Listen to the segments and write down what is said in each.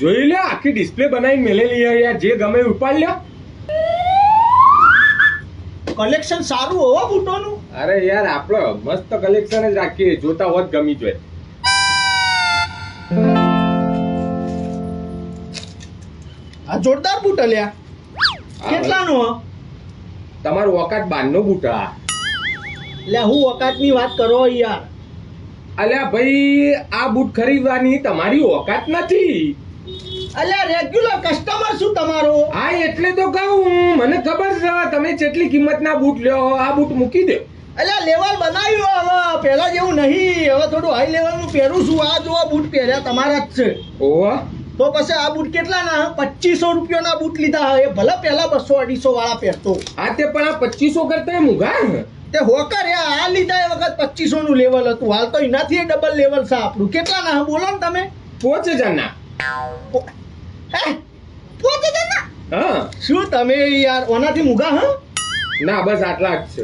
જોઈ લે આખી ડિસ્પ્લે બનાવીને મેલેલી યાર જે ગમે ઉપાડ લ્યો કલેક્શન સારું હોવા બૂટોનું? અરે યાર, આપણે મસ્ત કલેક્શન જ રાખીએ, જોતા હોત ગમી જોઈએ આ જોરદાર બૂટ અલ્યા. કેટલાનો તમારો ઓકાત બારનો આ. એટલે હું ઓકાતની વાત કરો યાર. અલ્યા ભાઈ આ બૂટ ખરીદવાની તમારી ઓકાત નથી. અલ્યા રેગ્યુલર કસ્ટમર શું તમારો? હા એટલે તો કહું મને ખબર છે તમે જેટલી કિંમતના બૂટ લ્યો આ બૂટ મૂકી દો. અલ્યા લેવલ બનાવ્યું હવે પહેલા જેવું નહીં હવે થોડું હાઈ લેવલનું પહેરું છું. આ જો બૂટ પહેર્યા તમારા જ છે. ઓહો. તો પછી આ બૂટ કેટલાના? પચીસો રૂપિયાના બૂટ લીધા એ ભલે પહેલા બસો અઢીસો વાળા પહેરતો. આ તે પણ આ પચીસો કરતા મૂઘા ને. તે હોકર એ આ લીધા એ વખત પચીસો નું લેવલ હતું. હાલ તો એનાથી ડબલ લેવલ છે આપણું. કેટલાના ના બોલો ને તમે. પોચ હજારના. હે? પોતે જણા હા. શું તમે યાર ઓનાથી મૂગા હા? ના બસ આટલા જ છે.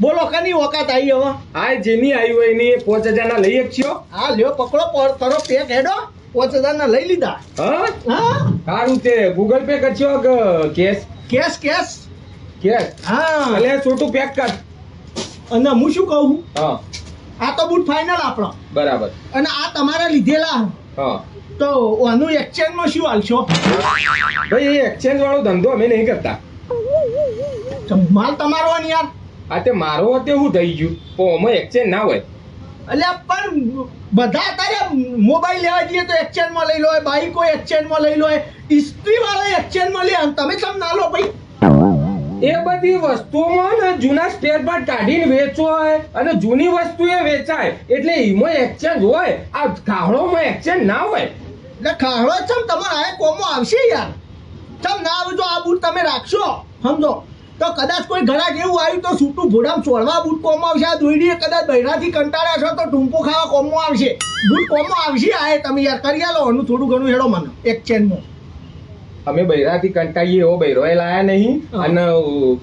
બોલો કની ઓકાત આવી હવે આ જેની આવી હોય એની પોચ હજારના લઈ શકશો હા લ્યો પકડો કરો પેક હેડો. પાંચ હજાર ના લઈ લીધા. હા? હા? સારું તે ગૂગલ પે કરશો કેશ. Cash cash. કેશ? હા. અલે છોટું પેક કર અને હું શું કહું? હા. આ તો બૂટ ફાઇનલ આપણો. બરાબર. અને આ તમારા લીધેલા. હા. તો આનું એક્સચેન્જમાં શું હાલશો? ભાઈ એ એક્સચેન્જ વાળો ધંધો અમે નહીં કરતા. માલ તમારો યાર. આ તે મારો હતો હું થઈ ગયું. તો આમાં એક્સચેન્જ ના હોય. એટલે પણ બધા અત્યારે મોબાઈલ લેવા જઈએ તો એક્સચેન્જમાં લઈ લો બાઈકો એક્સચેન્જમાં લઈ લો ઇસ્ત્રી વાળા એક્સચેન્જમાં લે. અને તમે કેમ ના લો ભાઈ? એ બધી વસ્તુઓમાં ને જૂના સ્પેર પાર્ટ કાઢીને વેચવો હોય અને જૂની વસ્તુ એ વેચાય. એટલે એમાં એક્સચેન્જ હોય. આ કાહળોમાં એક્સચેન્જ ના હોય. એટલે ખાહડો છે તમારા આ કોમો આવશે યાર. ચમ ના આવે તો આ બૂટ તમે રાખશો? સમજો. તો કદાચ કોઈ ઘરાક એવું આવ્યું તો સૂટું ભોડામ ચોળવા બૂટ કોમો આવશે આ દોઈડીએ કદાચ બૈરાથી કંટાળ્યા છો તો ટૂંપો ખાવા કોમો આવશે. બૂટ કોમો આવશે? આ તમે યાર કરી આલો એનું થોડું ઘણું હેડો મને એક એક્સચેન્જમાં અમે બૈરાથી કંટાળીએ એવો બૈરો લાયા નહીં. અને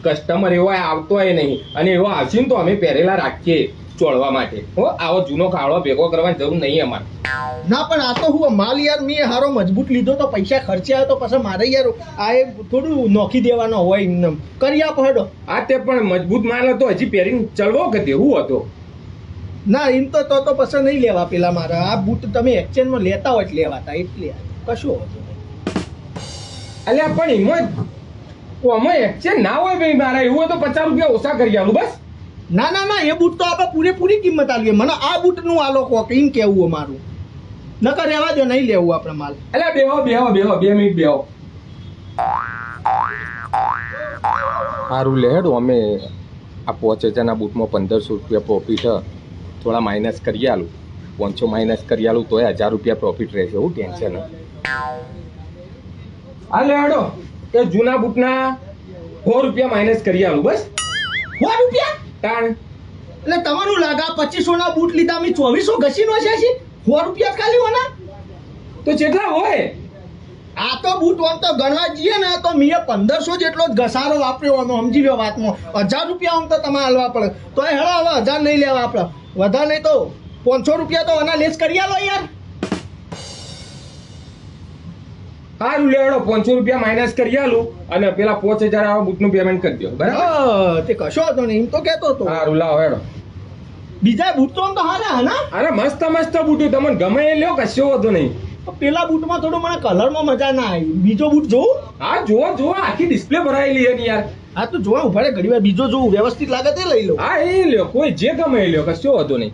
કસ્ટમર એવો આવતો નહીં. અને એવો આવશે ને તો અમે પહેરેલા રાખીએ. ચોળવા માટે. હો આવો જૂનો કાળો ભેગો કરવાની જરૂર નહીં અમારે. ના પણ આ તો હું માલ યાર મેં હારો મજબૂત લીધો તો પૈસા ખર્ચ્યા તો પછી મારે યાર આ એ થોડું નોખી દેવાનો હોય એમને. કરી આપો હેડો. આ તે પણ મજબૂત માલ હતો હજી પહેરીને ચડવો કે તેવું હતો? ના એમ તો તો તો પછી નહીં લેવા પેલા મારા. આ બૂટ તમે એક્સચેન્જમાં લેતા હોય લેવા લેવાતા એટલે કશું હતું અલ્યા પણ એમાં એક્સચેન્જ ના હોય ભાઈ મારા. એવું હોય તો પચાસ રૂપિયા ઓછા કરી આવું બસ. ના ના ના એ બૂટ તો આપણે પૂરેપૂરી કિંમત આલીએ મને આ બૂટનું આ લોકો એમ કેવું અમારું. નકર રહેવા દો નહીં લેવું આપણે માલ. એટલે બેહો બેહો બેહો બે મિનિટ બેહો. સારું લેડો અમે આ પોચ હજારના બૂટમાં પંદરસો રૂપિયા પ્રોફિટ થોડા માઇનસ કરી આલું. પાંચસો માઇનસ કરી આલું તોય હજાર રૂપિયા પ્રોફિટ રહેશે એવું ટેન્શન હા લેડો એ જૂના બૂટના સો રૂપિયા માઇનસ કરી આલું બસ. સો રૂપિયા? તાણ. એટલે તમારું લાગા પચીસો ના બૂટ લીધા મેં ચોવીસો ઘસીનો છે છી સો રૂપિયા ખાલી હોના? તો જેટલા હોય. આ તો બૂટ આમ તો ગણવા જઈએ ને, તો મેં પંદરસો જેટલો જ ઘસારો વાપર્યો આનો સમજી લો વાતનો હજાર રૂપિયા આમ તો તમારે હાલવા પડે. તો હેળો, હવે હજાર નહીં લેવા આપણે. વધારે નહીં તો પાંચસો રૂપિયા તો આના લેસ કરી આલો યાર. સારું લેવડો પાંચસો રૂપિયા માઇનસ કરી આલું અને પેલા પાંચ હજાર આવા બૂટનું પેમેન્ટ કરી દો બરાબર? તે કશો હતો નહીં એમ તો કહેતો હતો. સારું લાવો હેડો. બીજા બૂટ તો આમ તો હારા હા અરે મસ્ત મસ્ત બુટ તમને ગમે એ લ્યો કશો હતો નહીં. પેલા બૂટમાં થોડું મને કલરમાં મજા ના આવી. બીજો બૂટ જોઉં? હા જોવો જોવો આખી ડિસ્પ્લે ભરાયેલી છે યાર. હા તો જોવા ઊભા રે ઘડી વાર બીજો જોઉં વ્યવસ્થિત લાગે તે લઈ લો. હા એ લ્યો કોઈ જે ગમે એ લ્યો કશો હતો નહીં.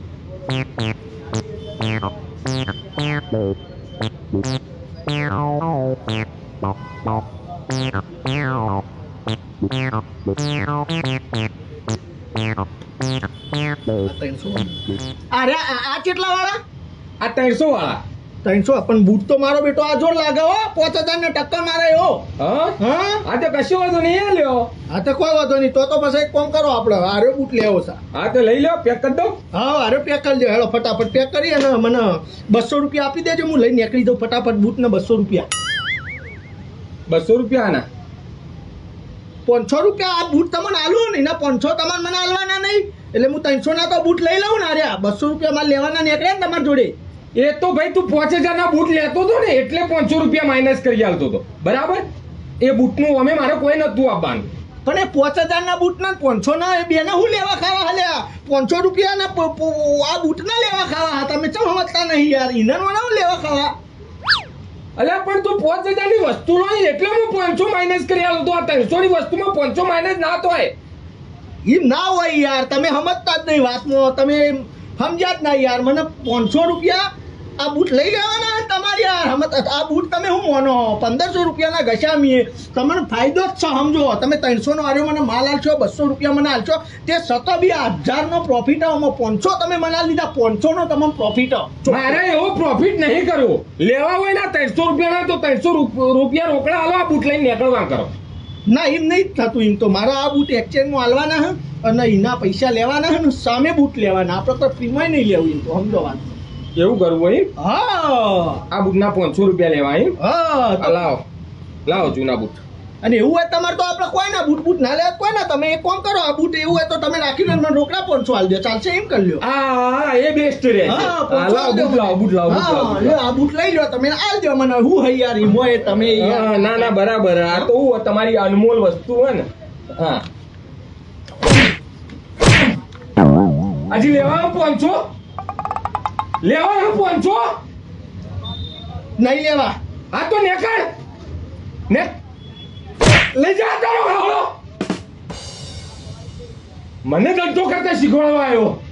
ત્રણસો અરે આ આ કેટલા વાળા આ ત્રણસો વાળા ત્રણસો પણ બૂટ તો મારો બેટો આ જોર લાગે હો. પાંચ હજાર ને ટક્કર મારે એવો હા? તો કશું વાંધો નહીં લ્યો. હા તો કોઈ વાંધો નહીં. તો તો પછી એક કામ કરો આપણે. આરે બૂટ લેવો છે. હા તો લઈ લ્યો પેક કરી દો હા આરે પેક કરી દો. હેલો ફટાફટ પેક કરી અને મને બસો રૂપિયા આપી દેજો. હું લઈને નીકળી દઉં ફટાફટ બૂટ ને બસો રૂપિયા. બસો રૂપિયા આના? પાંચસો રૂપિયા આ બૂટ તમને આલું ને એના પાંચસો તમારે મને આલવાના નહીં. એટલે હું ત્રણસો ના તો બૂટ લઈ લઉં ને અરે બસો રૂપિયા મારે લેવાના નીકળ્યા ને તમારી જોડે. એ તો ભાઈ તું પાંચ હજારના બૂટ લેતો હતો ને એટલે પાંચસો રૂપિયા માઇનસ કરી આલતો હતો બરાબર? એ બૂટનું અમે મારે કોઈ નતું આપવાનું. પણ એ પાંચ હજાર ના બૂટ ના પાંચસો ના એ બે ના હું લેવા ખાવા હાલ્યા? પાંચસો રૂપિયા ના પ- પ- આ બૂટ ના લેવા ખાવા તમે ચમ સમજતા નહીં યાર? વાળા હું લેવા ખાવા? અલ્યા પણ તું પાંચ હજારની વસ્તુ લો એટલે હું પાંચસો માઇનસ કરી આલતો આ ત્રણસો ની વસ્તુમાં પાંચસો માઇનસ ના તો હોય. એમ ના હોય યાર. તમે સમજતા જ નહીં વાતમાં તમે સમજ્યા જ ના યાર. મને પાંચસો રૂપિયા આ બૂટ લઈ લેવાના તમારી આ બૂટ તમે શું મોનો? પંદરસો રૂપિયાના ઘસામીએ. તમને ફાયદો જ છે સમજો. તમે ત્રણસોનો આર્યો મને માલ આલશો બસો રૂપિયા મને આલશો. તે સતો બી હજારનો પ્રોફિટ આમાં પાંચસો તમે મને લીધા પાંચસોનો તમને પ્રોફિટ મારે એવો પ્રોફિટ નહીં કરવો. લેવા હોય ને ત્રણસો રૂપિયાના તો ત્રણસો રૂપિયા રોકડા હાલો આ બૂટ લઈને નીકળવા કરો. ના એમ નહીં જ થતું એમ તો. મારા આ બૂટ એક્સચેન્જમાં આલવાના હે અને એના પૈસા લેવાના હે ને સામે બૂટ લેવાના. આપણે તો ફ્રીમાં નહીં લેવું એમ તો. સમજો વાત. એવું કરવું હોય હા. આ બૂટના પાંચસો રૂપિયા લેવા એમ? હા લાવો. લાવો જૂના બૂટ. અને એવું હોય તમારે તો આપણે કોઈ ના બૂટ બૂટ ના લે કોઈ ના તમે એક કોમ કરો આ બૂટ એવું હોય તો તમે રાખીને મને રોકડા પાંચસો આલ દો ચાલશે એમ કરી લ્યો. આ હા, એ બેસ્ટ રહે. હા, લાવો બૂટ લાવો બૂટ લાવો આ બૂટ લઈ લો તમે આલ દો મને હું હૈયારી મોય તમે ના ના બરાબર. આ તો હું તમારી અનમોલ વસ્તુ હોય ને. હા. હજી લેવા પાંચસો? લેવાનું પાંચસો નહીં લેવા. આ તો નેકળ. ને લઈ જા તારો મને ધંધો કરતા શીખવાડવા આવ્યો.